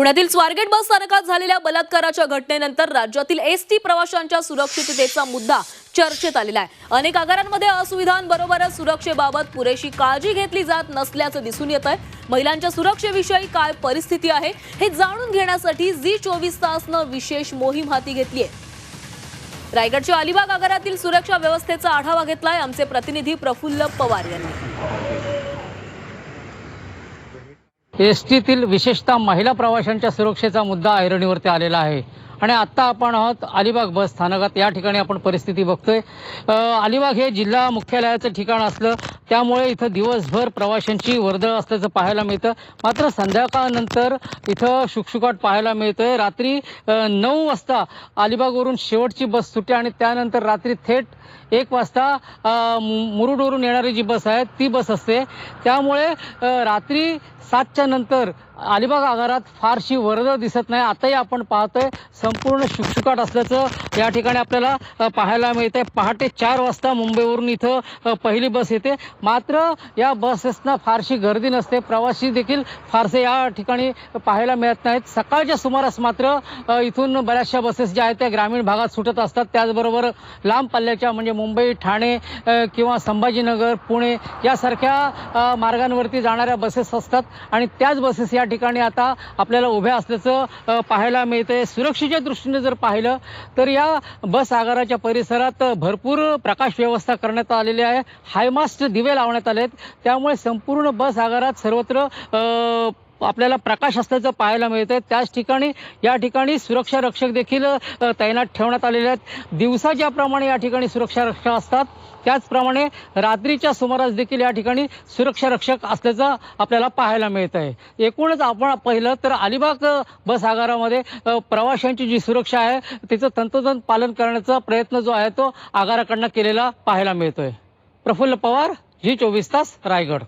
पुण्यातील स्वारगेट बस स्थानकात झालेल्या बलात्काराच्या घटनेनंतर राज्यातील एस टी प्रवाशांच्या सुरक्षिततेचा मुद्दा चर्चेत आलेला आहे. अनेक आगारांमध्ये असुविधांबरोबरच सुरक्षेबाबत पुरेशी काळजी घेतली जात नसल्याचं दिसून येत आहे महिलांच्या सुरक्षेविषयी काय परिस्थिती आहे हे जाणून घेण्यासाठी झी चोवीस तासनं विशेष मोहीम हाती घेतली आहे रायगडच्या अलिबाग आगारातील सुरक्षा व्यवस्थेचा आढावा घेतलाय. आमचे प्रतिनिधी प्रफुल्ल पवार यांनी. एस टीतील विशेषतः महिला प्रवाशांच्या सुरक्षेचा मुद्दा ऐरणीवरती आलेला आहे. आणि आत्ता आपण आहोत अलिबाग बस स्थानकात. या ठिकाणी आपण परिस्थिती बघतोय. अलिबाग हे जिल्हा मुख्यालयाचं ठिकाण असलं त्यामुळे इथं दिवसभर प्रवाशांची वर्दळ असल्याचं पाहायला मिळतं. मात्र संध्याकाळनंतर इथं शुकशुकाट पाहायला मिळतोय. रात्री नऊ वाजता अलिबागवरून शेवटची बस सुटते आणि त्यानंतर रात्री थेट एक वाजता मु- मुरुडवरून येणारी जी बस आहे ती बस असते. त्यामुळे रात्री सातच्या नंतर अलिबाग आगारात फारशी वर्दळ दिसत नाही. आताही आपण पाहतोय संपूर्ण शुकशुकाट असल्याचं या ठिकाणी आपल्याला पाहायला मिळतंय. पहाटे चार वाजता मुंबईवरून इथं पहिली बस येते. मात्र या बसेसना फारशी गर्दी नसते. प्रवासी देखील फारसे या ठिकाणी पाहायला मिळत नाहीत. सकाळच्या सुमारास मात्र इथून बऱ्याचशा बसेस ज्या आहेत त्या ग्रामीण भागात सुटत असतात. त्याचबरोबर लांब पल्ल्याच्या म्हणजे मुंबई ठाणे किंवा संभाजीनगर पुणे यासारख्या मार्गांवरती जाणाऱ्या बसेस असतात. आणि त्याच बसेस या ठिकाणी आता आपल्याला उभ्या असल्याचं पाहायला मिळते सुरक्षेच्या दृष्टीने जर पाहिलं तर या बस आगाराच्या परिसरात भरपूर प्रकाश व्यवस्था करण्यात आलेली आहे. हायमास्ट दिवे लावण्यात आले आहेत त्यामुळे संपूर्ण बस आगारात सर्वत्र आपल्याला प्रकाश असल्याचं पाहायला मिळतंय. त्याच ठिकाणी या ठिकाणी सुरक्षा रक्षक देखील तैनात ठेवण्यात आलेले आहेत. दिवसा ज्याप्रमाणे या ठिकाणी सुरक्षा रक्षक असतात त्याचप्रमाणे रात्रीच्या सुमारास देखील या ठिकाणी सुरक्षा रक्षक असल्याचं आपल्याला पाहायला मिळत आहे एकूणच आपण पाहिलं तर अलिबाग बस आगारामध्ये प्रवाशांची जी सुरक्षा आहे तिचं तंतोतंत पालन करण्याचा प्रयत्न जो आहे तो आगाराकडनं केलेला पाहायला मिळतोय. प्रफुल्ल पवार जी चोवीस तास रायगड.